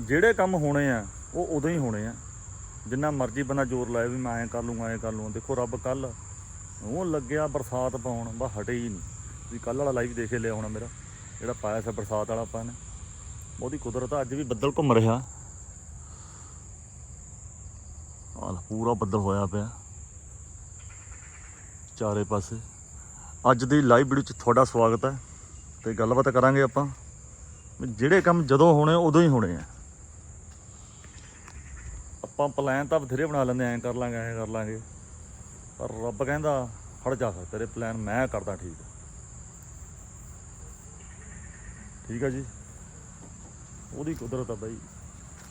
ਜਿਹੜੇ ਕੰਮ ਹੋਣੇ ਆ, ਉਹ ਉਦੋਂ ਹੀ ਹੋਣੇ ਆ। ਜਿੰਨਾ ਮਰਜ਼ੀ ਬੰਦਾ ਜ਼ੋਰ ਲਾਏ ਵੀ ਮੈਂ ਐਂ ਕਰ ਲੂੰਗਾ ਐਂ ਕਰ ਲੂੰਗਾ ਦੇਖੋ ਰੱਬ ਕੱਲ ਉਹ ਲੱਗਿਆ ਬਰਸਾਤ ਪਾਉਣ ਬਾ ਹਟੇ ਹੀ ਨਹੀਂ। ਤੁਸੀਂ ਕੱਲ ਵਾਲਾ ਲਾਈਵ ਦੇਖੇ ਲਿਆ ਹੋਣਾ ਮੇਰਾ, ਜਿਹੜਾ ਪਾਇਆ ਸੀ ਬਰਸਾਤ ਵਾਲਾ ਆਪਾਂ ਨੇ। ਉਹਦੀ ਕੁਦਰਤ ਅੱਜ ਵੀ ਬੱਦਲ ਘੁੰਮ ਰਿਹਾ। ਆਹ ਪੂਰਾ ਬੱਦਲ ਹੋਇਆ ਪਿਆ। ਚਾਰੇ ਪਾਸੇ। ਅੱਜ ਦੀ ਲਾਈਵ ਵੀਡੀਓ 'ਚ ਤੁਹਾਡਾ ਸਵਾਗਤ ਹੈ। ਤੇ ਗੱਲਬਾਤ ਕਰਾਂਗੇ ਆਪਾਂ। ਵੀ ਜਿਹੜੇ ਕੰਮ ਜਦੋਂ ਹੋਣੇ, ਉਦੋਂ ਹੀ ਹੋਣੇ ਆ। ਆਪਾਂ ਪਲਾਨ ਤਾਂ ਬਥੇਰੇ ਬਣਾ ਲੈਂਦੇ ਐਂ ਕਰ ਲਾਂਗੇ, ਐਂ ਕਰ ਲਾਂਗੇ। ਪਰ ਰੱਬ ਕਹਿੰਦਾ ਹਟ ਜਾ ਫਿਰ, ਤੇਰੇ ਪਲਾਨ ਮੈਂ ਕਰਦਾ ਠੀਕ। ਠੀਕ ਆ ਜੀ? ਉਹਦੀ ਕੁਦਰਤ ਆ ਬਾਈ।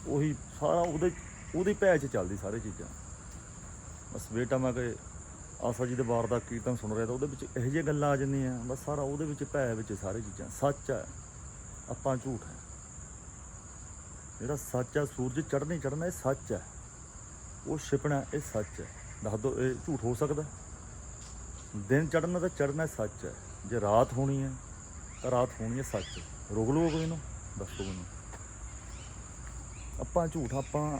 ਉਹੀ ਸਾਰਾ ਉਹਦੇ, ਉਹਦੀ ਭੈ 'ਚ ਚੱਲਦੀ ਸਾਰੇ ਚੀਜ਼ਾਂ। ਬਸ ਬੇਟਾ ਮੈਂ ਕਿ ਆਸਾ ਜੀ ਦੇ ਵਾਰ ਦਾ ਕੀਰਤਨ ਸੁਣ ਰਿਹਾ ਤਾਂ ਉਹਦੇ ਵਿੱਚ ਇਹੋ ਜਿਹੀਆਂ ਗੱਲਾਂ ਆ ਜਾਂਦੀਆਂ। ਬਸ ਸਾਰਾ ਉਹਦੇ ਵਿੱਚ ਭੈ ਵਿੱਚ ਸਾਰੇ ਚੀਜ਼ਾਂ। ਸੱਚ ਹੈ ਆਪਾਂ ਝੂਠ ਹੈ ਜਿਹੜਾ ਸੱਚ ਹੈ ਸੂਰਜ ਚੜ੍ਹਨੀ ਚੜ੍ਹਨਾ, ਇਹ ਸੱਚ ਹੈ ਉਹ ਛਿਪਣਾ ਇਹ ਸੱਚ ਹੈ। ਦੱਸ ਦੋ, ਇਹ ਝੂਠ ਹੋ ਸਕਦਾ ਦਿਨ ਚੜ੍ਹਨਾ ਤਾਂ ਚੜ੍ਹਨਾ ਸੱਚ ਹੈ। ਜੇ ਰਾਤ ਹੋਣੀ ਹੈ, ਤਾਂ ਰਾਤ ਹੋਣੀ ਹੈ ਸੱਚ ਰੋਕ ਲਓ ਕੋਈ ਨੂੰ ਦੱਸੋ ਮੈਨੂੰ ਆਪਾਂ ਝੂਠ ਆਪਾਂ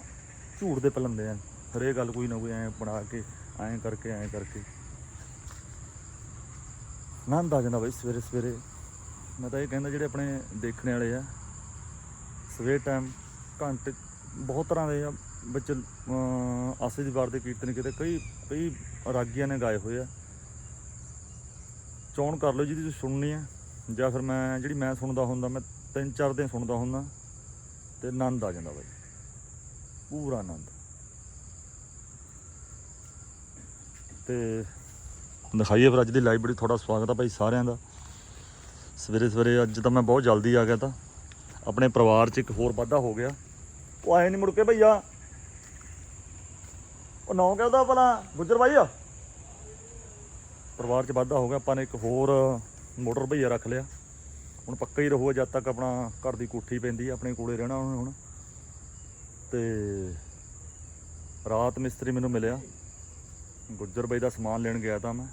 ਝੂਠ ਦੇ ਪਲੰਦੇ ਆ ਹਰੇਕ ਗੱਲ ਕੋਈ ਨਾ ਕੋਈ ਐਂ ਬਣਾ ਕੇ, ਐਂ ਕਰਕੇ ਐਂ ਕਰਕੇ। ਆਨੰਦ ਆ ਜਾਂਦਾ ਬਈ ਸਵੇਰੇ ਸਵੇਰੇ। ਮੈਂ ਤਾਂ ਇਹ ਕਹਿੰਦਾ ਜਿਹੜੇ ਆਪਣੇ ਦੇਖਣ ਵਾਲੇ ਆ, ਸਵੇਰ ਟਾਈਮ ਘੰਟੇ ਬਹੁਤ ਤਰ੍ਹਾਂ ਦੇ ਆ। ਵਿੱਚ ਆਸੇ ਦੀ ਵਾਰ ਦੇ ਕੀਰਤਨ ਕਿਤੇ, ਕਈ ਕਈ ਰਾਗੀਆਂ ਨੇ ਗਾਏ ਹੋਏ ਆ। ਚੋਣ ਕਰ ਲਓ ਜਿਹਦੀ ਤੁਸੀਂ ਸੁਣਨੀ ਆ। ਜਾਂ ਫਿਰ ਮੈਂ, ਜਿਹੜੀ ਮੈਂ ਸੁਣਦਾ ਹੁੰਦਾ, ਮੈਂ ਤਿੰਨ ਚਾਰ ਦਿਨ ਸੁਣਦਾ ਹੁੰਦਾ, ਤੇ ਆਨੰਦ ਆ ਜਾਂਦਾ ਬਾਈ। ਪੂਰਾ ਆਨੰਦ। ਤੇ ਦਿਖਾਈਏ ਫਿਰ ਅੱਜ ਦੀ ਲਾਈਵ ਬੜੀ, ਤੁਹਾਡਾ ਸਵਾਗਤ ਆ ਭਾਈ ਸਾਰਿਆਂ ਦਾ। ਸਵੇਰੇ ਸਵੇਰੇ, ਅੱਜ ਤਾਂ ਮੈਂ ਬਹੁਤ ਜਲਦੀ ਆ ਗਿਆ ਤਾਂ। ਆਪਣੇ ਪਰਿਵਾਰ 'ਚ ਇੱਕ ਹੋਰ ਵਾਧਾ ਹੋ ਗਿਆ। ਉਹ ਆਏ ਨਹੀਂ ਮੁੜ ਕੇ ਭਈਆ। ਉਹ ਨਾਂ ਕਹਿੰਦਾ ਭਲਾ। ਗੁੱਜਰ ਬਾਈ ਆ। ਪਰਿਵਾਰ 'ਚ ਵਾਧਾ ਹੋ ਗਿਆ, ਆਪਾਂ ਨੇ ਇੱਕ ਹੋਰ ਮੋਟਰ ਭਈਆ ਰੱਖ ਲਿਆ। ਹੁਣ ਪੱਕਾ ਹੀ ਰਹੂਗਾ ਜਦ ਤੱਕ ਆਪਣਾ ਘਰ ਦੀ ਕੋਠੀ ਪੈਂਦੀ ਆਪਣੇ ਕੋਲੇ ਰਹਿਣਾ ਉਹਨੇ ਹੁਣ। ਤੇ ਰਾਤ ਮਿਸਤਰੀ ਮੈਨੂੰ ਮਿਲਿਆ। ਗੁੱਜਰ ਬਾਈ ਦਾ ਸਮਾਨ ਲੈਣ ਗਿਆ ਤਾਂ ਮੈਂ।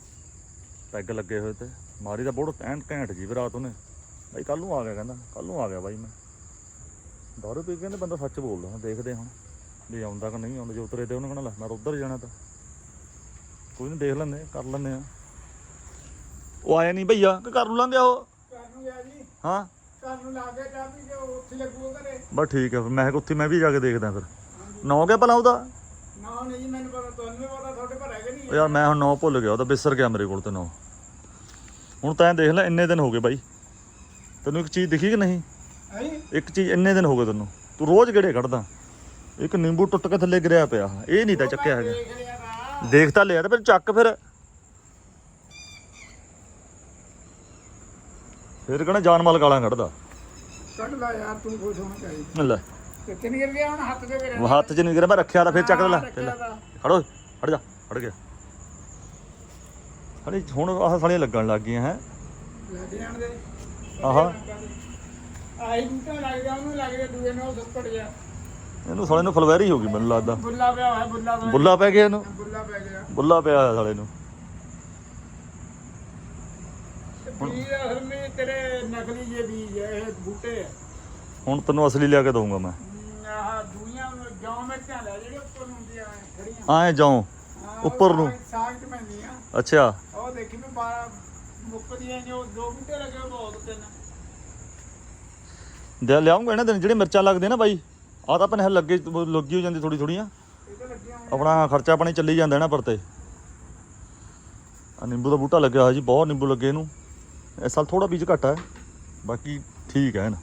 ਪੈਗ ਲੱਗੇ ਹੋਏ ਤੇ। ਮਾਰੀ ਦਾ ਬਹੁਤ ਐਨ ਘੈਂਟ ਜੀ ਵੀ ਰਾਤ ਉਹਨੇ। ਬਾਈ ਕੱਲ ਨੂੰ ਆ ਗਿਆ ਕਹਿੰਦਾ। ਕੱਲ ਨੂੰ ਆ ਗਿਆ ਬਾਈ ਮੈਂ। ਦਾਰੂ ਪੀ ਕੇ ਕਹਿੰਦੇ ਬੰਦਾ ਸੱਚ ਬੋਲਦਾ, ਹੁਣ ਦੇਖਦੇ ਹੁਣ। ਵੀ ਆਉਂਦਾ ਕਿ ਨਹੀਂ ਆਉਂਦਾ ਜੇ ਉਤਰੇ ਤੇ ਉਹਨੇ ਕਹਣਾ ਲੈ ਮੈਂ ਉੱਧਰ ਜਾਣਾ ਤਾਂ। ਕੋਈ ਨਹੀਂ ਦੇਖ ਲੈਂਦੇ ਕਰ ਲੈਂਦੇ ਆ। ਉਹ ਆਇਆ ਨਹੀਂ ਭਈਆ ਕਿ ਕਰ ਨੂੰ ਲੰਘਿਆ ਉਹ? ਘਰ ਨੂੰ ਗਿਆ ਜੀ। ਹਾਂ। ਘਰ ਨੂੰ ਲਾ ਕੇ ਚਾਬੀ ਤੇ ਉਹ ਉੱਥੇ ਘਰੇ। ਬਸ ਠੀਕ ਹੈ ਫਿਰ ਮੈਂ ਕਿਹਾ ਉੱਥੇ ਮੈਂ ਵੀ ਜਾ ਕੇ ਦੇਖਦਾ ਫਿਰ। ਨੌ ਗਿਆ ਭਲਾ ਉਹਦਾ? ਨਾ ਨਹੀਂ ਜੀ ਮੈਨੂੰ ਪਤਾ ਤੁਹਾਨੂੰ ਵੀ ਪਤਾ ਤੁਹਾਡੇ ਘਰ ਹੈਗੇ ਨਹੀਂ ਉਹ ਯਾਰ ਮੈਂ ਹੁਣ ਨੌ ਭੁੱਲ ਗਿਆ ਉਹਦਾ ਬਿਸਰ ਗਿਆ ਮੇਰੇ ਕੋਲ ਤੇ ਨੌ। ਹੁਣ ਤਾਂ ਦੇਖ ਲੈ ਇੰਨੇ ਦਿਨ ਹੋ ਗਏ ਬਾਈ। ਤੈਨੂੰ ਇੱਕ ਚੀਜ਼ ਦਿਖੀ ਕਿ ਨਹੀਂ? ਹੈ? ਇੱਕ ਚੀਜ਼ ਇੰਨੇ ਦਿਨ ਹੋ ਗਏ ਤੈਨੂੰ। ਤੂੰ ਰੋਜ਼ ਗੇੜੇ ਕੱਢਦਾ। ਇੱਕ ਨਿੰਬੂ ਟੁੱਟ ਕੇ ਥੱਲੇ ਗਿਰਿਆ ਪਿਆ। ਇਹ ਨਹੀਂ ਤਾਂ ਚੱਕਿਆ ਹੈਗਾ। ਦੇਖ ਤਾਂ ਲਿਆ ਤੇ ਫਿਰ ਚੱਕ ਫਿਰ। ਫਿਰ ਕਹਣਾ ਜਾਨ ਮਾਲ ਗਾਲਾਂ ਕੱਢਦਾ। ਕੱਢ ਲੈ ਯਾਰ ਤੂੰ ਖੁਸ਼ ਹੋਣਾ ਚਾਹੀਦਾ। ਲੈ। ਕਿੱਥੇ ਨਹੀਂ ਗਿਰ ਗਿਆ ਹੁਣ ਹੱਥ ਤੇ ਗਿਰਿਆ ਹੱਥ 'ਚ ਨਹੀਂ ਗਿਰਿਆ ਮੈਂ ਰੱਖਿਆ ਤਾਂ ਫਿਰ ਚੱਕ ਲੈ। ਤਾ। ਖੜੋ ਖੜ ਜਾ ਖੜ ਗਿਆ। ਹਣੀ ਹੁਣ ਆਹ ਸਾਲੀਆਂ ਲੱਗਣ ਲੱਗ ਗਈਆਂ ਹੈ। ਲੱਗ ਜਾਣ ਦੇ। ਆਹਾ। ਆਈ ਬੂਟਾ ਲੱਗ ਗਿਆ ਉਹਨੂੰ ਲੱਗ ਗਿਆ ਦੂਏ ਨੂੰ ਸੁੱਕੜ ਗਿਆ। ਇਹਨੂੰ ਸਾਲੇ ਨੂੰ ਫਲਵੈਰੀ ਹੋ ਗਈ ਮੈਨੂੰ ਲੱਗਦਾ। ਬੁੱਲਾ ਪਿਆ ਹੋਇਆ ਬੁੱਲਾ ਪਿਆ। ਬੁੱਲਾ ਪੈ ਗਿਆ ਇਹਨੂੰ? ਬੁੱਲਾ ਪੈ ਗਿਆ। ਬੁੱਲਾ ਪਿਆ ਹੋਇਆ ਸਾਲੇ ਨੂੰ। ਅਸਲ ਵਿੱਚ ਤੇਰੇ ਨਕਲੀ ਜੇ ਬੀਜ ਹੈ ਇਹ ਬੂਟੇ ਆ। ਹੁਣ ਤੈਨੂੰ ਅਸਲੀ ਲਿਆ ਕੇ ਦਊਂਗਾ ਮੈਂ। ਆਹ ਦੂਈਆਂ ਜੌਂ ਮਿਰਚਾਂ ਲੈ ਜਿਹੜੇ ਉੱਪਰ ਹੁੰਦੀਆਂ ਖੜੀਆਂ। ਆਏ ਜਾਉ ਹਾਂ, ਉਹ ਉੱਪਰ ਨੂੰ। ਸਾਗ- ਸਾਗ ਚ ਪੈਂਦੀਆਂ। ਅੱਛਾ। ਉਹ ਦੇਖੀ ਮੈਂ ਬਾਰਾਂ ਮੁੱਕਦੀਆਂ ਨੇ ਉਹ ਦੋ ਬੂਟੇ ਲੱਗੇ ਬਹੁਤ ਤਿੰਨ। ਦੇ ਲਿਆਉਂਗਾ ਇਹਨਾਂ ਦਿਨ ਜਿਹੜੇ ਮਿਰਚਾਂ ਲੱਗਦੇ ਨਾ ਬਾਈ। ਆ ਤਾਂ ਆਪਣੇ ਲੱਗੇ, ਲੱਗੀ ਹੋ ਜਾਂਦੀ ਥੋੜੀ ਥੋੜੀਆਂ ਆਪਣਾ ਖਰਚਾ ਪਾਣੀ ਚੱਲੀ ਜਾਂਦਾ ਨਾ ਪਰ ਤੇ। ਆ ਨਿੰਬੂ ਦਾ ਬੂਟਾ ਲੱਗਿਆ ਹੋਇਆ ਜੀ, ਬਹੁਤ ਨਿੰਬੂ ਲੱਗੇ ਇਹਨੂੰ। ਇਸ ਸਾਲ ਥੋੜਾ ਬੀਜ ਘੱਟ ਹੈ ਬਾਕੀ ਠੀਕ ਹੈ ਨਾ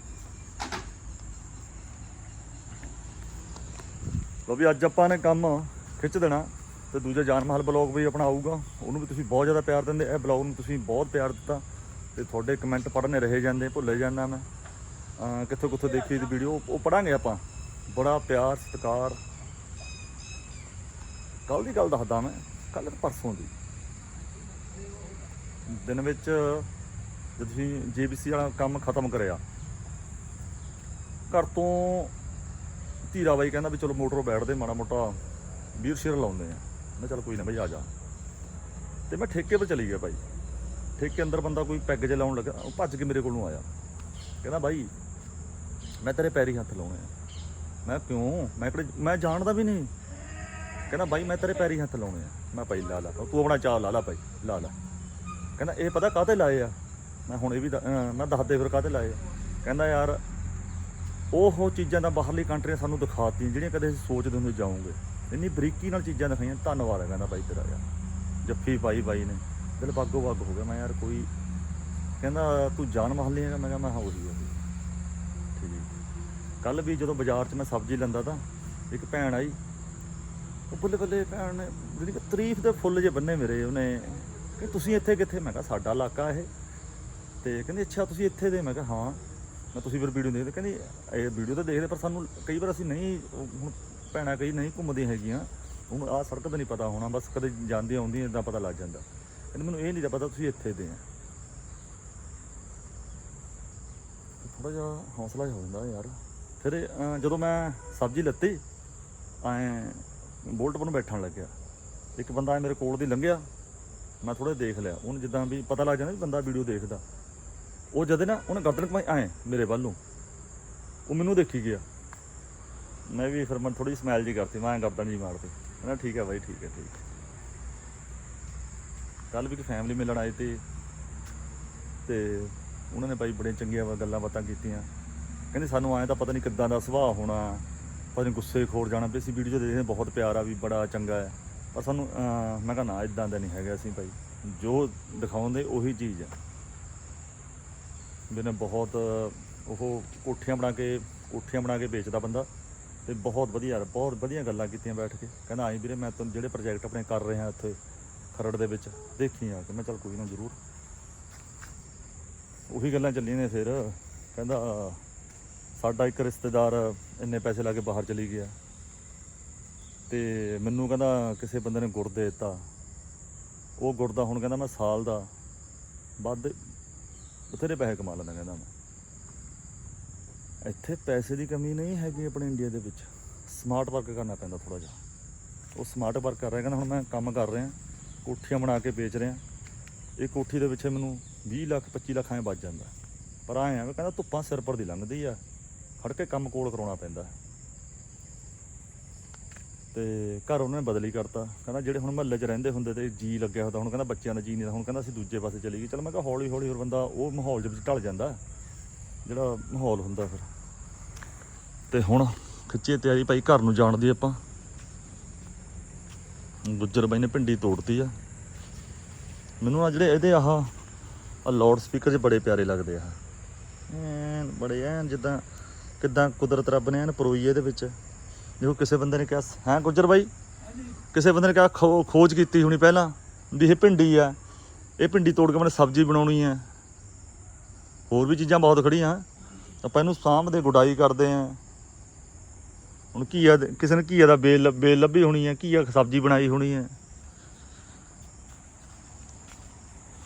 ਲੋ ਵੀ ਅੱਜ ਆਪਾਂ ਨੇ ਕੰਮ ਖਿੱਚ ਦੇਣਾ, ਤੇ ਦੂਜਾ ਜਾਨ ਮਹਲ ਬਲੌਗ ਵੀ ਆਪਣਾ ਆਊਗਾ। ਉਹਨੂੰ ਵੀ ਤੁਸੀਂ ਬਹੁਤ ਜ਼ਿਆਦਾ ਪਿਆਰ ਦਿੰਦੇ, ਇਹ ਬਲੌਗ ਨੂੰ ਤੁਸੀਂ ਬਹੁਤ ਪਿਆਰ ਦਿੱਤਾ। ਤੇ ਤੁਹਾਡੇ ਕਮੈਂਟ ਪੜ੍ਹਨੇ ਰਹੇ ਜਾਂਦੇ, ਭੁੱਲੇ ਜਾਂਦਾ ਮੈਂ। ਕਿੱਥੋਂ ਕਿੱਥੋਂ ਦੇਖੀ ਦੀ ਵੀਡੀਓ ਉਹ ਪੜਾਂਗੇ ਆਪਾਂ। ਬੜਾ ਪਿਆਰ, ਸਤਿਕਾਰ। ਕੱਲ ਦੀ ਗੱਲ ਦੱਸਦਾ ਮੈਂ ਕੱਲ ਪਰਸੋਂ ਦੀ। ਦਿਨ ਵਿੱਚ ਜਦ ਤੁਸੀਂ ਜੀਬੀਸੀ ਵਾਲਾ ਕੰਮ ਖਤਮ ਕਰਿਆ, ਘਰ ਤੋਂ ਧੀਰਾ ਬਾਈ ਕਹਿੰਦਾ ਵੀ ਚਲੋ ਮੋਟਰੋਂ ਬੈਠਦੇ ਮਾੜਾ ਮੋਟਾ ਵੀਰ ਸ਼ੇਰ ਲਾਉਂਦੇ ਆ। ਮੈਂ ਚੱਲ ਕੋਈ ਨਾ ਬਾਈ, ਆ ਜਾ। ਤੇ ਮੈਂ ਠੇਕੇ 'ਤੇ ਚਲੀ ਗਿਆ ਭਾਈ ਠੇਕੇ ਅੰਦਰ ਬੰਦਾ ਕੋਈ ਪੈਗ ਜੇ ਲਾਉਣ ਲੱਗਾ, ਉਹ ਭੱਜ ਕੇ ਮੇਰੇ ਕੋਲ ਨੂੰ ਆਇਆ। ਕਹਿੰਦਾ ਬਾਈ, ਮੈਂ ਤੇਰੇ ਪੈਰੀ ਹੱਥ ਲਾਉਣੇ ਆ। ਮੈਂ ਕਿਉਂ? ਮੈਂ ਕਿਹੜੇ ਮੈਂ ਜਾਣਦਾ ਵੀ ਨਹੀਂ। ਕਹਿੰਦਾ, ਬਾਈ, ਮੈਂ ਤੇਰੇ ਪੈਰੀ ਹੱਥ ਲਾਉਣੇ ਆ। ਮੈਂ ਭਾਈ, ਲਾ ਲਾ। ਤੂੰ ਆਪਣਾ ਚਾਹ ਲਾ ਲਾ ਭਾਈ, ਲਾ ਲਾ। ਕਹਿੰਦਾ, ਇਹ ਪਤਾ ਕਾਹਤੇ ਲਾਏ ਆ? ਮੈਂ ਹੁਣ ਇਹ ਵੀ ਦ- ਮੈਂ ਦੱਸਦੇ ਫਿਰ ਕਾਹਤੇ ਲਾਏ ਕਹਿੰਦਾ, ਯਾਰ, ਉਹ ਚੀਜ਼ਾਂ ਦਾ ਬਾਹਰਲੀ ਕੰਟਰੀਆਂ ਸਾਨੂੰ ਦਿਖਾਤੀਆਂ, ਜਿਹੜੀਆਂ ਕਦੇ ਅਸੀਂ ਸੋਚਦੇ ਹੁੰਦੇ ਜਾਊਂਗੇ ਇੰਨੀ ਬਰੀਕੀ ਨਾਲ ਚੀਜ਼ਾਂ ਦਿਖਾਈਆਂ, ਧੰਨਵਾਦ ਹੈ ਕਹਿੰਦਾ ਬਾਈ ਤੇਰਾ ਯਾਰ। ਜੱਫੀ ਪਾਈ ਬਾਈ ਨੇ। ਦਿਲ ਬਾਗੋ ਬਾਗ ਹੋ ਗਿਆ। ਮੈਂ ਯਾਰ, ਕੋਈ ਕਹਿੰਦਾ, ਤੂੰ ਜਾਨ ਮਹੱਲੀ ਹੈਗਾ? ਮੈਂ ਕਿਹਾ, ਮੈਂ ਹਾਂ ਉਹੀ ਆ। ਕੱਲ ਵੀ ਜਦੋਂ ਬਾਜ਼ਾਰ 'ਚ ਮੈਂ ਸਬਜ਼ੀ ਲੈਂਦਾ ਤਾਂ ਇੱਕ ਭੈਣ ਆਈ। ਉਹ ਬੱਲੇ ਬੱਲੇ ਭੈਣ ਨੇ ਜਿਹੜੀ ਤਾਰੀਫ ਦੇ ਫੁੱਲ ਜੇ ਬੰਨੇ ਮੇਰੇ ਉਹਨੇ। ਕਿ ਤੁਸੀਂ ਇੱਥੇ ਕਿੱਥੇ? ਮੈਂ ਕਿਹਾ, ਸਾਡਾ ਇਲਾਕਾ ਇਹ। ਤੇ ਕਹਿੰਦੀ, ਅੱਛਾ, ਤੁਸੀਂ ਇੱਥੇ ਦੇ? ਮੈਂ ਕਿਹਾ, ਹਾਂ। ਮੈਂ ਤੁਸੀਂ ਫਿਰ ਵੀਡੀਓ ਦੇਖਦੇ। ਕਹਿੰਦੀ, ਇਹ ਵੀਡੀਓ ਤਾਂ ਦੇਖਦੇ, ਪਰ ਸਾਨੂੰ ਕਈ ਵਾਰ ਅਸੀਂ ਨਹੀਂ, ਹੁਣ ਭੈਣਾਂ ਕਈ ਨਹੀਂ ਘੁੰਮਦੀਆਂ ਹੈਗੀਆਂ। ਹੁਣ ਆਹ ਸੜਕ ਤਾਂ ਨਹੀਂ ਪਤਾ ਹੋਣਾ, ਬਸ ਕਦੇ ਜਾਂਦੀਆਂ ਆਉਂਦੀਆਂ ਇਦਾਂ ਪਤਾ ਲੱਗ ਜਾਂਦਾ। ਕਹਿੰਦੀ, ਮੈਨੂੰ ਇਹ ਨਹੀਂ ਤਾਂ ਪਤਾ, ਤੁਸੀਂ ਇੱਥੇ ਦੇ ਆ। ਥੋੜਾ ਜਿਹਾ ਹੌਸਲਾ ਹੋ ਜਾਂਦਾ ਯਾਰ। ਫਿਰ ਜਦੋਂ ਮੈਂ ਸਬਜ਼ੀ ਲੱਤੀ, ਐ ਬੋਲਟ ਪਰ ਨੂੰ ਬੈਠਣ ਲੱਗਿਆ। ਇੱਕ ਬੰਦਾ ਐਂ ਮੇਰੇ ਕੋਲ ਦੀ ਲੰਘਿਆ। ਮੈਂ ਥੋੜਾ ਦੇਖ ਲਿਆ। ਉਹਨੂੰ ਜਿੱਦਾਂ ਵੀ ਪਤਾ ਲੱਗ ਜਾਂਦਾ ਵੀ ਬੰਦਾ ਵੀਡੀਓ ਦੇਖਦਾ। ਉਹ ਜਦੇ ਨਾ ਉਹਨੇ ਗਰਦਨ ਕਮਾਈ ਐ ਮੇਰੇ ਵੱਲ ਨੂੰ। ਉਹ ਮੈਨੂੰ ਦੇਖੀ ਗਿਆ। ਮੈਂ ਵੀ ਫਿਰ ਮੈਂ ਥੋੜੀ ਸਮਾਈਲ ਜੀ ਕਰਤੀ। ਮੈਂ ਐਂ ਗਰਦਨ ਜੀ ਮਾਰਤੀ ਕਹਿੰਦਾ ਠੀਕ ਹੈ ਬਾਈ, ਠੀਕ ਹੈ, ਠੀਕ ਕੱਲ ਵੀ ਇੱਕ ਫੈਮਿਲੀ ਮਿਲਣ ਆਏ ਤੇ ਤੇ ਉਹਨਾਂ ਨੇ ਬਾਈ ਬੜੀਆਂ ਚੰਗੀਆਂ ਗੱਲਾਂ ਬਾਤਾਂ ਕੀਤੀਆਂ। ਕਹਿੰਦੇ ਸਾਨੂੰ ਐਂ ਤਾਂ ਪਤਾ ਨਹੀਂ ਕਿੱਦਾਂ ਦਾ ਸੁਭਾਅ ਹੋਣਾ, ਪਤਾ ਨਹੀਂ ਗੁੱਸੇ ਖੋਰ ਜਾਣਾ, ਵੀ ਅਸੀਂ ਵੀਡੀਓ ਦੇਖਦੇ ਬਹੁਤ ਪਿਆਰ ਆ ਵੀ, ਬੜਾ ਚੰਗਾ ਹੈ। ਪਰ ਸਾਨੂੰ ਮੈਂ ਕਿਹਾ ਨਾ ਇਦਾਂ ਦਾ ਨਹੀਂ ਹੈਗਾ ਅਸੀਂ ਭਾਈ। ਜੋ ਦਿਖਾਉਂਦੇ ਉਹੀ ਚੀਜ਼ ਹੈ। ਮੈਨੇ ਬਹੁਤ, ਉਹ ਕੋਠੀਆਂ ਬਣਾ ਕੇ, ਕੋਠੀਆਂ ਬਣਾ ਕੇ ਵੇਚਦਾ ਬੰਦਾ ਤੇ ਬਹੁਤ ਵਧੀਆ ਬਹੁਤ ਵਧੀਆ ਗੱਲਾਂ ਕੀਤੀਆਂ ਬੈਠ ਕੇ। ਕਹਿੰਦਾ, ਆਈ ਵੀਰੇ, ਮੈਂ ਤੁਹਾਨੂੰ ਜਿਹੜੇ ਪ੍ਰੋਜੈਕਟ ਆਪਣੇ ਕਰ ਰਿਹਾ ਹਾਂ ਇੱਥੇ, ਖਰੜ ਦੇ ਵਿੱਚ, ਦੇਖੀ ਆ ਕਿ ਮੈਂ ਚੱਲ ਕੋਈ ਨਾ ਜ਼ਰੂਰ। ਉਹੀ ਗੱਲਾਂ ਚੱਲੀਆਂ ਨੇ ਫਿਰ। ਕਹਿੰਦਾ ਸਾਡਾ ਇੱਕ ਰਿਸ਼ਤੇਦਾਰ ਇੰਨੇ ਪੈਸੇ ਲਾ ਕੇ ਬਾਹਰ ਚਲੀ ਗਿਆ। ਤੇ ਮੈਨੂੰ ਕਹਿੰਦਾ ਕਿਸੇ ਬੰਦੇ ਨੇ ਗੁੜ ਦੇ ਦਿੱਤਾ। ਉਹ ਗੁੜ ਦਾ ਹੁਣ ਕਹਿੰਦਾ ਮੈਂ ਸਾਲ ਦਾ, ਵੱਧ ਬਥੇਰੇ ਪੈਸੇ ਕਮਾ ਲੈਂਦਾ ਕਹਿੰਦਾ ਮੈਂ। ਇੱਥੇ ਪੈਸੇ ਦੀ ਕਮੀ ਨਹੀਂ ਹੈਗੀ ਆਪਣੇ ਇੰਡੀਆ ਦੇ ਵਿੱਚ। ਸਮਾਰਟ ਵਰਕ ਕਰਨਾ ਪੈਂਦਾ ਥੋੜਾ ਜਿਹਾ। ਉਹ ਸਮਾਰਟ ਵਰਕ ਕਰ ਰਿਹਾ, ਕਹਿੰਦਾ ਹੁਣ ਮੈਂ ਕੰਮ ਕਰ ਰਿਹਾ, ਕੋਠੀਆਂ ਬਣਾ ਕੇ ਵੇਚ ਰਿਹਾ। ਇਹ ਕੋਠੀ ਦੇ ਪਿੱਛੇ ਮੈਨੂੰ 20 ਲੱਖ 25 ਲੱਖ ਐਂ ਬਚ ਜਾਂਦਾ। ਪਰ ਆਏ ਆ ਵੀ ਕਹਿੰਦਾ ਧੁੱਪਾਂ ਸਿਰ ਪਰ ਦੀ ਲੰਘਦੀ ਆ। ਖੜ ਕੇ ਕੰਮ ਕੋਲ ਕਰਾਉਣਾ ਪੈਂਦਾ। ਤੇ ਘਰ ਉਹਨਾਂ ਨੇ ਬਦਲੀ ਕਰਤਾ। ਕਹਿੰਦਾ ਜਿਹੜੇ ਹੁਣ ਮਹੱਲੇ 'ਚ ਰਹਿੰਦੇ ਹੁੰਦੇ ਤੇ ਜੀ ਲੱਗਿਆ ਹੁੰਦਾ, ਹੁਣ ਕਹਿੰਦਾ ਬੱਚਿਆਂ ਦਾ ਜੀ ਨਹੀਂ ਹੁਣ ਕਹਿੰਦਾ ਅਸੀਂ ਦੂਜੇ ਪਾਸੇ ਚਲੀ ਗਏ ਚਲ ਮੈਂ ਕਿਹਾ ਹੌਲੀ ਹੌਲੀ ਹੋਰ ਬੰਦਾ ਉਹ ਮਾਹੌਲ ਦੇ ਢਲ ਜਾਂਦਾ। ਜਿਹੜਾ ਮਾਹੌਲ ਹੁੰਦਾ ਫਿਰ। ਤੇ ਹੁਣ ਖਿੱਚੇ ਤਿਆਰੀ ਭਾਈ ਘਰ ਨੂੰ ਜਾਣ ਦੀ ਆਪਾਂ। ਗੁੱਜਰ ਬਾਈ ਨੇ ਭਿੰਡੀ ਤੋੜਤੀ ਆ। ਮੈਨੂੰ ਆ ਜਿਹੜੇ ਇਹਦੇ ਆਹ ਆ ਲਾਊਡ ਸਪੀਕਰ 'ਚ ਬੜੇ ਪਿਆਰੇ ਲੱਗਦੇ ਆ। ਐਨ ਬੜੇ ਐਨ ਜਿੱਦਾਂ ਕਿਦਾਂ ਕੁਦਰਤ ਰੱਬ ਨੇ ਐਨ ਪਰੋਈ ਇਹਦੇ ਵਿੱਚ। ਦੇਖੋ, ਕਿਸੇ ਬੰਦੇ ਨੇ ਕਿਹਾ, ਹੈ ਗੁੱਜਰ ਬਾਈ? ਕਿਸੇ ਬੰਦੇ ਨੇ ਕਿਹਾ, ਖੋ- ਖੋਜ ਕੀਤੀ ਹੋਣੀ ਪਹਿਲਾਂ, ਵੀ ਇਹ ਭਿੰਡੀ ਆ। ਇਹ ਭਿੰਡੀ ਤੋੜ ਕੇ ਮੈਨੇ ਸਬਜ਼ੀ ਬਣਾਉਣੀ ਆ। ਹੋਰ ਵੀ ਚੀਜ਼ਾਂ ਬਹੁਤ ਖੜੀਆਂ। ਆਪਾਂ ਇਹਨੂੰ ਸਾਂਭਦੇ ਗੁਡਾਈ ਕਰਦੇ ਆ। ਹੁਣ ਘੀਆ ਦੇ- ਕਿਸੇ ਨੇ ਘੀਆ ਦਾ ਬੇਲ ਬੇਲ ਲੱਭੀ ਹੋਣੀ ਆ, ਘੀਆ ਸਬਜ਼ੀ ਬਣਾਈ ਹੋਣੀ ਆ।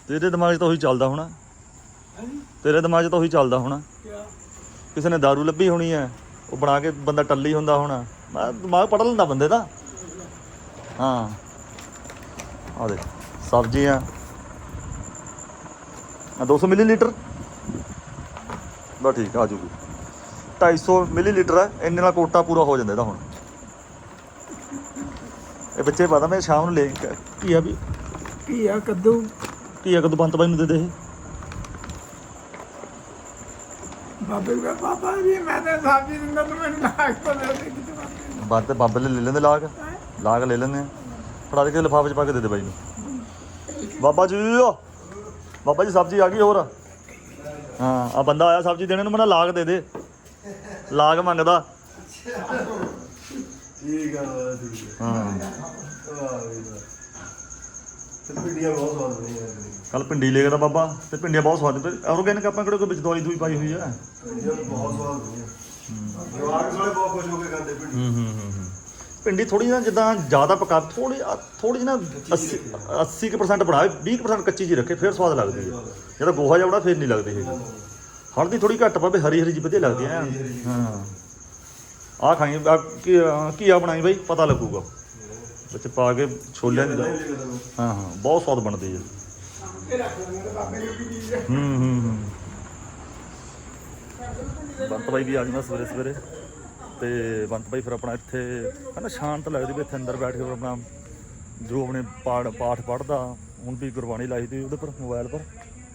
ਤੇਰੇ ਦਿਮਾਗ 'ਚ ਤਾਂ ਉਹੀ ਚੱਲਦਾ ਹੋਣਾ। ਤੇਰੇ ਦਿਮਾਗ 'ਚ ਤਾਂ ਉਹੀ ਚੱਲਦਾ ਹੋਣਾ। ਕਿਸੇ ਨੇ दारू ਲੱਭੀ ਹੋਣੀ ਹੈ ਉਹ ਬਣਾ ਕੇ ਬੰਦਾ ਟੱਲੀ ਹੁੰਦਾ ਹੋਣਾ। ਮੈਂ ਦਿਮਾਗ ਪੜ ਲੈਂਦਾ ਬੰਦੇ ਦਾ। ਹਾਂ। ਆ ਦੇ ਸਬਜ਼ੀਆਂ ਆ। 200 ਮਿਲੀਲੀਟਰ। ਬਸ ਠੀਕ ਆ ਜੂਗੀ। 250 ਮਿਲੀਲੀਟਰ ਹੈ ਇੰਨੇ ਨਾਲ ਕੋਟਾ ਪੂਰਾ ਹੋ ਜਾਂਦਾ ਇਹਦਾ ਹੁਣ। ਇਹ ਬੱਚੇ ਪਤਾ ਮੈਂ ਸ਼ਾਮ ਨੂੰ ਲੈ ਕੇ ਕੀ ਆ ਵੀ ਕੀ ਆ ਕੱਦੂ। ਕੀ ਆ ਕਦੋਂ ਬੰਤ ਬਾਈ ਨੂੰ ਦੇ ਦੇ ਇਹ। ਬਾਬੇ ਦਾ ਪਾਪਾ ਜੀ ਮੈਂ ਤਾਂ ਸਬਜ਼ੀ ਦਿੰਦਾ ਤੂੰ ਮੈਨੂੰ ਨਾਕ ਤੋਂ ਲੈ ਦੇ ਕਿਤੇ ਬਾਬੇ ਬੰਤ ਬੰਬ ਲੈ ਲੈਂਦੇ ਲਾਗ? ਲਾਗ ਲੈ ਲੈਂਦੇ ਆ। ਫੜਾ ਦੇ ਕੇ ਲਿਫਾਫੇ ਚ ਪਾ ਕੇ ਦੇ ਦੇ ਬਾਈ ਨੂੰ। ਬਾਬਾ ਜੀ ਬਾਬਾ ਜੀ ਸਬਜ਼ੀ ਆ ਗਈ ਹੋਰ? ਹਾਂ ਆ ਬੰਦਾ ਆਇਆ ਸਬਜ਼ੀ ਦੇਣੇ ਨੂੰ ਮਨਾ ਲਾਗ ਦੇ ਦੇ। ਲਾਗ ਮੰਗਦਾ। ਠੀਕ ਆ ਠੀਕ ਹਾਂ। ਆ ਵਾਹ ਵੀ ਵਾਹ। ਤੇ ਪਿੰਡੀਆਂ ਬਹੁਤ ਸਵਾਦ ਬਣੀਆਂ ਨੇ। ਕੱਲ ਭਿੰਡੀ ਲੈ ਗਿਆ ਬਾਬਾ ਤੇ ਭਿੰਡੀਆਂ ਬਹੁਤ ਸਵਾਦ ਤੇ ਆਰਗੈਨਿਕ ਆਪਾਂ ਕਿਹੜੇ ਕੋਈ ਵਿੱਚ ਦਵਾਈ ਦੂਈ ਪਾਈ ਹੋਈ ਆ। ਪਿੰਡੀਆਂ ਬਹੁਤ ਸਵਾਦ ਬਣੀਆਂ ਜਵਾਕ ਸਾਰੇ ਬਹੁਤ ਖੁਸ਼ ਹੋ ਕੇ ਖਾਂਦੇ ਪਿੰਡੀ ਹੂੰ ਹੂੰ ਹੂੰ ਹੂੰ। ਭਿੰਡੀ ਥੋੜੀ ਨਾ ਜਿੱਦਾਂ ਜ਼ਿਆਦਾ ਪਕਾ ਥੋੜੀ ਥੋੜੀ ਜਿਹੀ ਨਾ 80 80% ਬਣਾਵੇ 20% ਕੱਚੀ ਜੀ ਰੱਖੇ ਫਿਰ ਸਵਾਦ ਲੱਗਦੀ ਹੈ। ਜਦੋਂ ਗੋਹਾ ਜਿਹਾ ਬੜਾ ਫਿਰ ਨਹੀਂ ਲੱਗਦੀ ਹੈਗੀ। ਹਲਦੀ ਥੋੜੀ ਘੱਟ ਪਾਵੇ ਹਰੀ ਹਰੀ ਜੀ ਵਧੀਆ ਲੱਗਦੀ ਹੈ। ਹਾਂ। ਆ ਖਾਈ ਕੀ ਕੀ ਆ ਬਣਾਈ ਬਾਈ ਪਤਾ ਲੱਗੂਗਾ। ਵਿੱਚ ਪਾ ਕੇ ਛੋਲਿਆਂ ਦੀ। ਹਾਂ ਹਾਂ ਬਹੁਤ ਸਵਾਦ ਬਣਦੀ ਹੈ। ਇਹ ਰੱਖ ਲੈਂਦੇ ਬਾਬੇ ਨੂੰ ਕੀ ਚੀਜ਼ ਹੈ ਹੂੰ ਹੂੰ। ਬੰਤ ਬਾਈ ਵੀ ਆ ਜਾਣਾ ਸਵੇਰੇ ਸਵੇਰੇ। ਤੇ ਬੰਤ ਭਾਈ ਫਿਰ ਆਪਣਾ ਇੱਥੇ ਕਹਿੰਦਾ ਸ਼ਾਂਤ ਲੱਗਦੀ ਵੀ ਇੱਥੇ ਅੰਦਰ ਬੈਠ ਕੇ ਆਪਣਾ ਜੋ ਆਪਣੇ ਪਾਠ ਪਾਠ ਪੜ੍ਹਦਾ ਹੁਣ ਵੀ ਗੁਰਬਾਣੀ ਲਾਈ ਦੀ ਉਹਦੇ ਪਰ ਮੋਬਾਈਲ ਪਰ।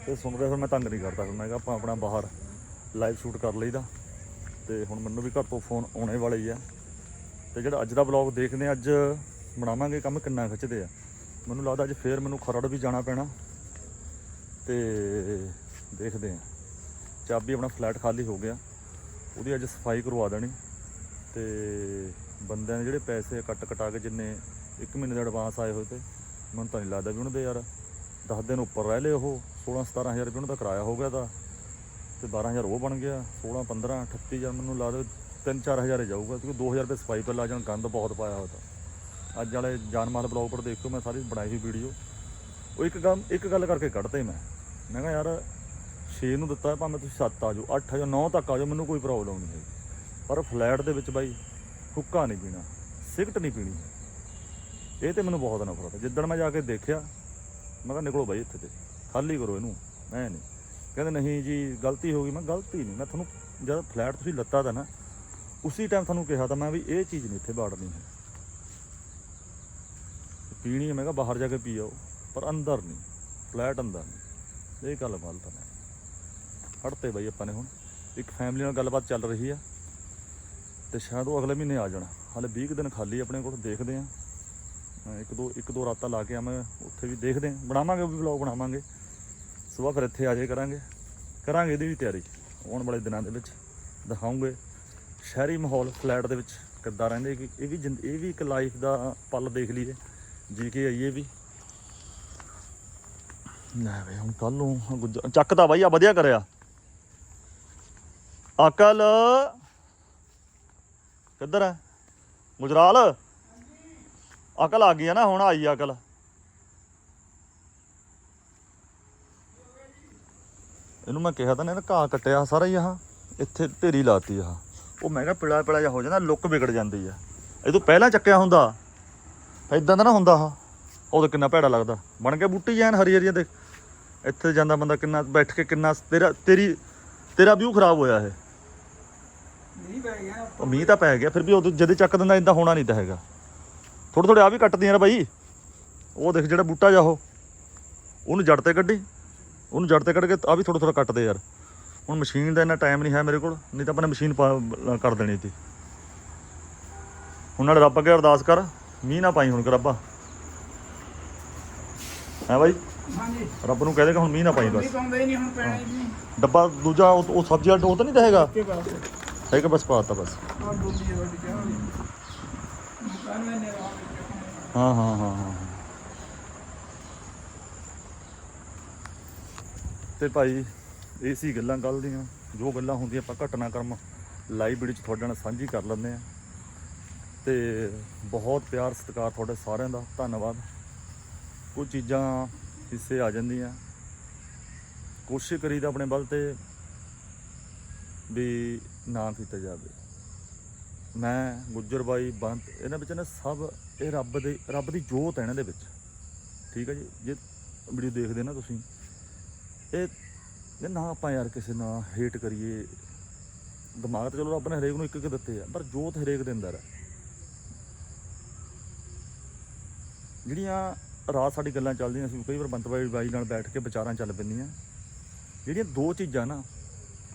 ਤੇ ਸੁਣ ਰਿਹਾ ਫਿਰ ਮੈਂ ਤੰਗ ਨਹੀਂ ਕਰਦਾ ਫਿਰ ਮੈਂ ਕਿਹਾ ਆਪਾਂ ਆਪਣਾ ਬਾਹਰ ਲਾਈਵ ਸ਼ੂਟ ਕਰ ਲਈਦਾ। ਤੇ ਹੁਣ ਮੈਨੂੰ ਵੀ ਘਰ ਤੋਂ ਫੋਨ ਆਉਣੇ ਵਾਲੇ ਹੀ ਆ। ਤੇ ਜਿਹੜਾ ਅੱਜ ਦਾ ਵਲੌਗ ਦੇਖਦੇ ਆ ਅੱਜ ਬਣਾਵਾਂਗੇ ਕੰਮ ਕਿੰਨਾ ਖਿੱਚਦੇ ਆ। ਮੈਨੂੰ ਲੱਗਦਾ ਅੱਜ ਫੇਰ ਮੈਨੂੰ ਖਰੜ ਵੀ ਜਾਣਾ ਪੈਣਾ। ਤੇ ਦੇਖਦੇ ਆ ਚਾਬੀ ਆਪਣਾ ਫਲੈਟ ਖਾਲੀ ਹੋ ਗਿਆ। ਉਹਦੀ ਅੱਜ ਸਫ਼ਾਈ ਕਰਵਾ ਦੇਣੀ। ਤੇ ਬੰਦਿਆਂ ਨੇ ਜਿਹੜੇ ਪੈਸੇ ਕੱਟ ਕਟਾ ਕੇ ਜਿੰਨੇ 1 ਮਹੀਨੇ ਦਾ ਐਡਵਾਂਸ ਆਏ ਹੋਏ ਤੇ ਮੈਨੂੰ ਤਾਂ ਨਹੀਂ ਲੱਗਦਾ ਵੀ ਉਹਨਾਂ ਦੇ ਯਾਰ 10 ਦਿਨ ਉੱਪਰ ਰਹਿ ਲਏ ਉਹ। 16 17000 ਰੁਪਏ ਉਹਨਾਂ ਦਾ ਕਿਰਾਇਆ ਹੋ ਗਿਆ ਤਾਂ। ਤੇ 12000 ਉਹ ਬਣ ਗਿਆ। 16 15 38000 ਮੈਨੂੰ ਲੱਗਦਾ 3-4000 ਹੀ ਜਾਊਗਾ ਕਿਉਂਕਿ 2000 ਰੁਪਏ ਸਫ਼ਾਈ ਪਰ ਲਾ ਜਾਣ ਗੰਦ ਬਹੁਤ ਪਾਇਆ ਹੋਇਆ ਤਾਂ। ਅੱਜ ਵਾਲੇ ਜਾਨਮਾਲ ਬਲੌਗ ਪਰ ਦੇਖੋ ਮੈਂ ਸਾਰੀ ਬਣਾਈ ਹੋਈ ਵੀਡੀਓ ਉਹ ਇੱਕ ਗੱਲ ਇੱਕ ਗੱਲ ਕਰਕੇ ਕੱਢਤੇ ਮੈਂ। ਮੈਂ ਕਿਹਾ ਯਾਰ 6 ਨੂੰ ਦਿੱਤਾ ਭਾਵੇਂ ਤੁਸੀਂ 7 ਆ ਜਾਓ 8 ਆ ਜਾਓ 9 ਤੱਕ ਆ ਜਾਓ, ਮੈਨੂੰ ਕੋਈ ਪ੍ਰੋਬਲਮ ਨਹੀਂ ਹੈਗੀ। ਪਰ ਫਲੈਟ ਦੇ ਵਿੱਚ ਬਾਈ, ਹੁੱਕਾ ਨਹੀਂ ਪੀਣਾ, ਸਿਗਰਟ ਨਹੀਂ ਪੀਣੀ। ਇਹ ਤੇ ਮੈਨੂੰ ਬਹੁਤ ਨਫ਼ਰਤ ਹੈ। ਜਿੱਦਣ ਮੈਂ ਜਾ ਕੇ ਦੇਖਿਆ, ਮੈਂ ਕਿਹਾ ਨਿਕਲੋ ਬਾਈ ਇੱਥੇ ਤੇ, ਖਾਲੀ ਕਰੋ ਇਹਨੂੰ ਮੈਂ ਨਹੀਂ। ਕਹਿੰਦੇ ਨਹੀਂ ਜੀ, ਗਲਤੀ ਹੋ ਗਈ। ਮੈਂ ਗਲਤੀ ਨਹੀਂ, ਮੈਂ ਤੁਹਾਨੂੰ ਜਦ ਫਲੈਟ ਤੁਸੀਂ ਲੱਤਾ ਤਾਂ ਨਾ, ਉਸੇ ਟਾਈਮ ਤੁਹਾਨੂੰ ਕਿਹਾ ਤਾਂ ਮੈਂ ਵੀ ਇਹ ਚੀਜ਼ ਨਹੀਂ ਇੱਥੇ ਬਾੜਨੀ ਹੈ। ਪੀਣੀ ਹੈ, ਮੈਂ ਕਿਹਾ ਬਾਹਰ ਜਾ ਕੇ ਪੀ ਆਓ, ਪਰ ਅੰਦਰ ਨਹੀਂ ਫਲੈਟ ਅੰਦਰ ਨਹੀਂ। ਇਹ ਗੱਲ ਗਲਤ ਹੈ ਹਟਤੇ ਬਾਈ ਆਪਾਂ ਨੇ ਹੁਣ। ਇੱਕ ਫੈਮਿਲੀ ਨਾਲ ਗੱਲਬਾਤ ਚੱਲ ਰਹੀ ਆ। ਤੇ ਸ਼ਾਇਦ ਉਹ ਅਗਲੇ ਮਹੀਨੇ ਆ ਜਾਣਾ। ਹਾਲੇ 20 ਕੁ ਦਿਨ ਖਾਲੀ ਆਪਣੇ ਕੋਲ, ਦੇਖਦੇ ਆ। ਇੱਕ ਦੋ ਇੱਕ ਦੋ ਰਾਤਾਂ ਲਾ ਕੇ ਆਵਾਂ ਉੱਥੇ ਵੀ ਦੇਖਦੇ ਆ। ਬਣਾਵਾਂਗੇ ਉਹ ਵੀ ਵਲੌਗ ਬਣਾਵਾਂਗੇ। ਸਵੇਰ ਫਿਰ ਇੱਥੇ ਆ ਜਾਏ ਕਰਾਂਗੇ। ਕਰਾਂਗੇ ਇਹਦੀ ਵੀ ਤਿਆਰੀ। ਆਉਣ ਵਾਲੇ ਦਿਨਾਂ ਦੇ ਵਿੱਚ ਦਿਖਾਉਂਗੇ। ਸ਼ਹਿਰੀ ਮਾਹੌਲ ਫਲੈਟ ਦੇ ਵਿੱਚ ਕਿੱਦਾਂ ਰਹਿੰਦੇ। ਕਿ ਇਹ ਵੀ ਜ਼ਿੰਦ- ਇਹ ਵੀ ਇੱਕ ਲਾਈਫ ਦਾ ਪਲ ਦੇਖ ਲਈਏ। ਜੀ ਕੇ ਆਈਏ ਵੀ। ਲੈ ਵੇ, ਹੁਣ ਕੱਲ ਨੂੰ ਗੁੱਜ- ਚੱਕਦਾ ਬਾਈ ਆ ਵਧੀਆ ਕਰਿਆ। ਅਕਲ। ਕਿੱਧਰ ਹੈ ਗੁਜਰਾਲ? ਅਕਲ ਆ ਗਈ ਆ ਨਾ, ਹੁਣ ਆਈ ਅਕਲ। ਇਹਨੂੰ ਮੈਂ ਕਿਹਾ ਤਾਂ ਨਾ ਘਾਹ ਕੱਟਿਆ ਸਾਰਾ ਹੀ ਆਹ। ਇੱਥੇ ਢੇਰੀ ਲਾਤੀ ਆਹ। ਉਹ ਮੈਂ ਕਿਹਾ ਪਿਲਾ ਪਿਲਾ ਜਿਹਾ ਹੋ ਜਾਂਦਾ, ਲੁੱਕ ਵਿਗੜ ਜਾਂਦੀ ਆ ਇਹ ਤੋਂ ਪਹਿਲਾਂ ਚੱਕਿਆ ਹੁੰਦਾ। ਇਦਾਂ ਦਾ ਨਾ ਹੁੰਦਾ ਆਹ। ਉਹਦਾ ਕਿੰਨਾ ਭੈੜਾ ਲੱਗਦਾ। ਬਣ ਗਿਆ ਬੂਟੀ ਜਾਨ, ਹਰੀ ਹਰੀਆਂ ਦੇਖ। ਇੱਥੇ ਜਾਂਦਾ ਬੰਦਾ ਕਿੰਨਾ ਬੈਠ ਕੇ ਕਿੰਨਾ ਤੇਰਾ ਤੇਰੀ ਤੇਰਾ ਵਿਊ ਖਰਾਬ ਹੋਇਆ ਇਹ। ਨਹੀਂ ਪੈ ਗਿਆ। ਉਹ ਮੀਂਹ ਤਾਂ ਪੈ ਗਿਆ ਫਿਰ ਵੀ ਉਦੋਂ ਜਦੇ ਚੱਕ ਦਿੰਦਾ ਇਦਾਂ ਹੋਣਾ ਨਹੀਂ ਤਾਂ ਹੈਗਾ। ਥੋੜੇ ਥੋੜੇ ਆ ਵੀ ਕੱਟਦੀਆਂ ਨੇ ਬਾਈ। ਉਹ ਦੇਖ ਜਿਹੜਾ ਬੂਟਾ ਜਾ ਉਹ ਉਹਨੂੰ ਜੜ ਤੇ ਕੱਢੀ ਉਹਨੂੰ ਜੜ ਤੇ ਕੱਢ ਕੇ ਆ ਵੀ ਥੋੜਾ ਥੋੜਾ ਕੱਟਦੇ ਯਾਰ। ਹੁਣ ਮਸ਼ੀਨ ਦਾ ਇੰਨਾ ਟਾਈਮ ਨਹੀਂ ਹੈ ਮੇਰੇ ਕੋਲ ਨਹੀਂ ਤਾਂ ਆਪਾਂ ਨੇ ਮਸ਼ੀਨ ਕਰ ਦੇਣੀ ਸੀ। ਹੁਣ ਨਾਲ ਰੱਬ ਅੱਗੇ ਅਰਦਾਸ ਕਰ ਮੀਂਹ ਨਾ ਪਾਈ ਹੁਣ ਕਰ ਰੱਬਾ ਹੈ ਬਾਈ? ਹਾਂਜੀ। ਰੱਬ ਨੂੰ ਕਹਿ ਦੇਗਾ ਹੁਣ ਮੀਂਹ ਨਾ ਪਾਈ ਬਸ ਡੱਬਾ ਦੂਜਾ ਉਹ ਸਬਜ਼ੀ ਵਾਲਾ ਉਹ ਨਹੀਂ ਤਾਂ ਹੈਗਾ? ਬਸ ਪਾਤਾ ਬਸ? ਤੇ ਭਾਈ ਇਹ ਸੀ ਗੱਲਾਂ ਗੱਲ ਦੀਆਂ ਜੋ ਗੱਲਾਂ ਹੁੰਦੀਆਂ ਆਪਾਂ ਘਟਨਾ ਕਰਮ ਲਾਈਵ ਵੀਡੀਓ ਚ ਤੁਹਾਡੇ ਨਾਲ ਸਾਂਝੀ ਕਰ ਲੈਂਦੇ ਆ ਤੇ ਬਹੁਤ ਪਿਆਰ ਸਤਿਕਾਰ ਤੁਹਾਡੇ ਸਾਰਿਆਂ ਦਾ ਧੰਨਵਾਦ। ਕੁਝ ਚੀਜ਼ਾਂ ਹਿੱਸੇ ਆ ਜਾਂਦੀਆਂ ਕੋਸ਼ਿਸ਼ ਕਰੀਦਾ ਆਪਣੇ ਬਲ ਤੇ ਵੀ ਨਾ ਕੀਤਾ ਜਾਵੇ। ਮੈਂ, ਗੁੱਜਰ ਬਾਈ, ਬੰਤ, ਇਹਨਾਂ ਵਿੱਚ ਨਾ ਸਭ, ਇਹ ਰੱਬ ਦੇ, ਰੱਬ ਦੀ ਜੋਤ ਹੈ ਇਹਨਾਂ ਦੇ ਵਿੱਚ। ਠੀਕ ਹੈ ਜੀ? ਜੇ ਵੀਡੀਓ ਦੇਖਦੇ ਨਾ ਤੁਸੀਂ, ਇਹ ਇਹ ਨਾ ਆਪਾਂ ਯਾਰ ਕਿਸੇ ਨਾਲ ਹੇਟ ਕਰੀਏ, ਦਿਮਾਗ ਤਾਂ ਚਲੋ ਰੱਬ ਨੇ ਹਰੇਕ ਨੂੰ ਇੱਕ ਇੱਕ ਦਿੱਤੇ ਆ, ਪਰ ਜੋਤ ਹਰੇਕ ਦੇ ਅੰਦਰ ਹੈ ਜਿਹੜੀਆਂ ਰਾਤ ਸਾਡੀ ਗੱਲਾਂ ਚੱਲਦੀਆਂ ਸੀ, ਕਈ ਵਾਰ ਬੰਤ ਬਾਈ ਨਾਲ ਬੈਠ ਕੇ ਵਿਚਾਰਾਂ ਚੱਲ ਪੈਂਦੀਆਂ। ਜਿਹੜੀਆਂ ਦੋ ਚੀਜ਼ਾਂ ਨਾ,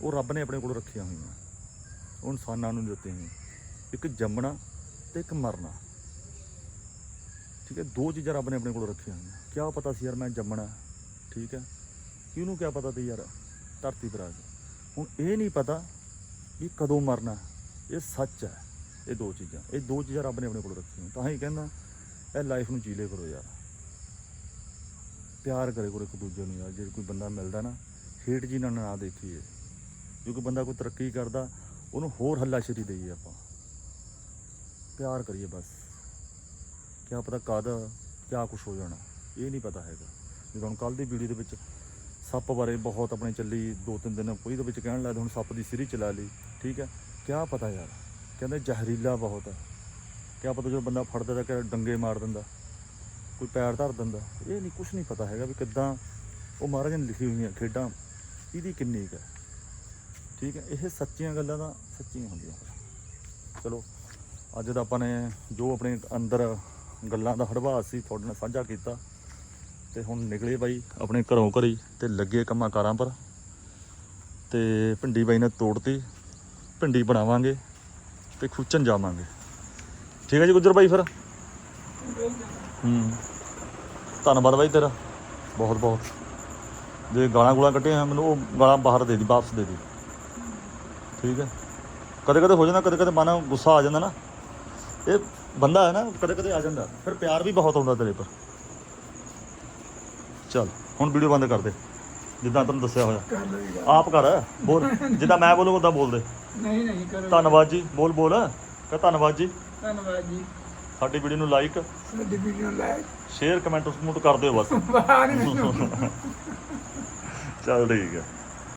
ਉਹ ਰੱਬ ਨੇ ਆਪਣੇ ਕੋਲ ਰੱਖੀਆਂ ਹੋਈਆਂ। ਉਹ ਇਨਸਾਨਾਂ ਨੂੰ ਦਿੱਤੀਆਂ ਹੋਈਆਂ। ਇੱਕ ਜੰਮਣਾ ਤੇ ਇੱਕ ਮਰਨਾ। ਠੀਕ ਹੈ, ਦੋ ਚੀਜ਼ਾਂ ਰੱਬ ਨੇ ਆਪਣੇ ਕੋਲ ਰੱਖੀਆਂ ਹੋਈਆਂ। ਕਿਆ ਪਤਾ ਸੀ ਯਾਰ ਮੈਂ ਜੰਮਣਾ, ਠੀਕ ਹੈ? ਕਿਹਨੂੰ ਕਿਆ ਪਤਾ ਤੀ ਯਾਰ? ਧਰਤੀ ਪਰ ਆ ਕੇ ਹੁਣ ਇਹ ਨਹੀਂ ਪਤਾ ਵੀ ਕਦੋਂ ਮਰਨਾ। ਇਹ ਸੱਚ ਹੈ, ਇਹ ਦੋ ਚੀਜ਼ਾਂ। ਇਹ ਦੋ ਚੀਜ਼ਾਂ ਰੱਬ ਨੇ ਆਪਣੇ ਕੋਲ ਰੱਖੀਆਂ। ਤਾਂ ਹੀ ਕਹਿੰਦਾ, ਇਹ ਲਾਈਫ ਨੂੰ ਜੀ ਲਿਆ ਕਰੋ ਯਾਰ। ਪਿਆਰ ਕਰੇ ਕੋਲ ਇੱਕ ਦੂਜੇ ਨੂੰ ਯਾਰ, ਜੇ ਕੋਈ ਬੰਦਾ ਮਿਲਦਾ ਨਾ ਹੇਟ ਜੀ ਨਾਲ ਨਾ ਦੇਖੀਏ। ਜੇ ਕੋਈ ਬੰਦਾ ਕੋਈ ਤਰੱਕੀ ਕਰਦਾ, ਉਹਨੂੰ ਹੋਰ ਹੱਲਾਸ਼ੇਰੀ ਦੇਈਏ ਆਪਾਂ। ਪਿਆਰ ਕਰੀਏ ਬਸ। ਕਿਆ ਪਤਾ ਕਦ, ਕਿਆ ਕੁਝ ਹੋ ਜਾਣਾ। ਇਹ ਨਹੀਂ ਪਤਾ ਹੈਗਾ। ਜਿਵੇਂ ਹੁਣ ਕੱਲ ਦੀ ਵੀਡੀਓ ਦੇ ਵਿੱਚ ਸੱਪ ਬਾਰੇ ਬਹੁਤ ਆਪਣੇ ਚੱਲੀ, ਦੋ ਤਿੰਨ ਦਿਨ ਕੋਈ ਦੇ ਵਿੱਚ ਕਹਿਣ ਲੱਗਦਾ ਹੁਣ ਸੱਪ ਦੀ ਸਿਰੀ ਚਲਾ ਲਈ, ਠੀਕ ਹੈ? ਕਿਆ ਪਤਾ ਯਾਰ। ਕਹਿੰਦੇ ਜ਼ਹਿਰੀਲਾ ਬਹੁਤ ਹੈ। ਕਿਆ ਪਤਾ ਜਦੋਂ ਬੰਦਾ ਫੜਦਾ ਤਾਂ ਕਿ ਡੰਗੇ ਮਾਰ ਦਿੰਦਾ। ਕੋਈ ਪੈਰ ਧਰ ਦਿੰਦਾ। ਇਹ ਨਹੀਂ ਕੁਝ ਨਹੀਂ ਪਤਾ ਹੈਗਾ ਵੀ ਕਿੱਦਾਂ ਉਹ ਮਹਾਰਾਜ ਨੇ ਲਿਖੀ ਹੋਈਆਂ ਖੇਡਾਂ ਇਹਦੀ ਕਿੰਨੀ ਕੁ ਹੈ। ਠੀਕ ਹੈ ਇਹ ਸੱਚੀਆਂ ਗੱਲਾਂ ਤਾਂ ਸੱਚੀਆਂ ਹੁੰਦੀਆਂ। ਚਲੋ ਅੱਜ ਦਾ ਆਪਾਂ ਨੇ ਜੋ ਆਪਣੇ ਅੰਦਰ ਗੱਲਾਂ ਦਾ ਹੜਵਾਸ ਸੀ ਤੁਹਾਡੇ ਨਾਲ ਸਾਂਝਾ ਕੀਤਾ। ਤੇ ਹੁਣ ਨਿਕਲੇ ਬਾਈ ਆਪਣੇ ਘਰੋਂ ਘਰੀ ਤੇ ਲੱਗੇ ਕੰਮਾਂ ਕਾਰਾਂ ਪਰ। ਤੇ ਭਿੰਡੀ ਬਾਈ ਨੇ ਤੋੜਤੀ ਭਿੰਡੀ ਬਣਾਵਾਂਗੇ ਤੇ ਖੂਚਣ ਜਾਵਾਂਗੇ। ਠੀਕ ਹੈ ਜੀ ਗੁੱਜਰ ਬਾਈ ਫਿਰ? ਹੂੰ। ਧੰਨਵਾਦ ਬਾਈ ਤੇਰਾ। ਬਹੁਤ ਬਹੁਤ। ਜੇ ਗਾਲਾਂ ਗੂਲਾਂ ਕੱਟੀਆਂ ਮੈਨੂੰ ਉਹ ਗਾਲਾਂ ਬਾਹਰ ਦੇ ਦੀ ਵਾਪਸ ਦੇ ਦੀ। ਠੀਕ ਹੈ? ਕਦੇ ਕਦੇ ਹੋ ਜਾਂਦਾ ਕਦੇ ਕਦੇ ਮਨ ਗੁੱਸਾ ਆ ਜਾਂਦਾ ਨਾ। ਇਹ ਬੰਦਾ ਹੈ ਨਾ ਕਦੇ ਕਦੇ ਆ ਜਾਂਦਾ। ਫਿਰ ਪਿਆਰ ਵੀ ਬਹੁਤ ਆਉਂਦਾ ਤੇਰੇ ਪਰ। ਚਲ ਹੁਣ ਵੀਡੀਓ ਬੰਦ ਕਰ ਦੇ। ਜਿੱਦਾਂ ਤੈਨੂੰ ਦੱਸਿਆ ਹੋਇਆ। ਆਪ ਕਰ। ਬੋਲ। ਜਿੱਦਾਂ ਮੈਂ ਬੋਲੂੰ ਉਦਾਂ ਬੋਲ ਦੇ। ਨਹੀਂ ਨਹੀਂ ਕਰੋ। ਧੰਨਵਾਦ ਜੀ। ਬੋਲ ਬੋਲ। ਕਹ ਧੰਨਵਾਦ ਜੀ। ਧੰਨਵਾਦ ਜੀ। ਸਾਡੀ ਵੀਡੀਓ ਨੂੰ ਲਾਈਕ ਸਾਡੀ ਵੀਡੀਓ ਲਾਈਕ ਸ਼ੇਅਰ ਕਮੈਂਟ ਸਮੂਟ ਕਰ ਦਿਓ ਬਸ। ਬਾਹਰ ਨਹੀਂ। ਚੱਲ ਠੀਕ ਹੈ।